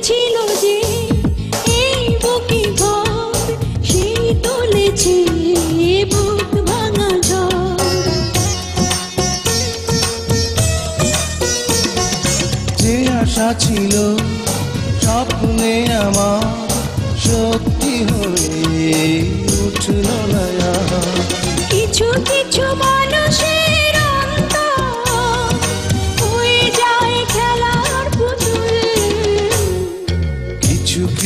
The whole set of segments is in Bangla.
বেঁধেছিল যে এই বুকে ঘর সেই তুলেছে বুক ভাঙা যে আশা ছিল স্বপ্নে আমার সত্যি হয়ে উঠল না। কিছু কিছু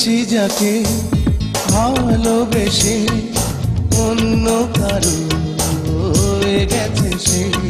চেয়েছি যাকে ভালোবেসে অন্য কারও হয়ে গেছে সে।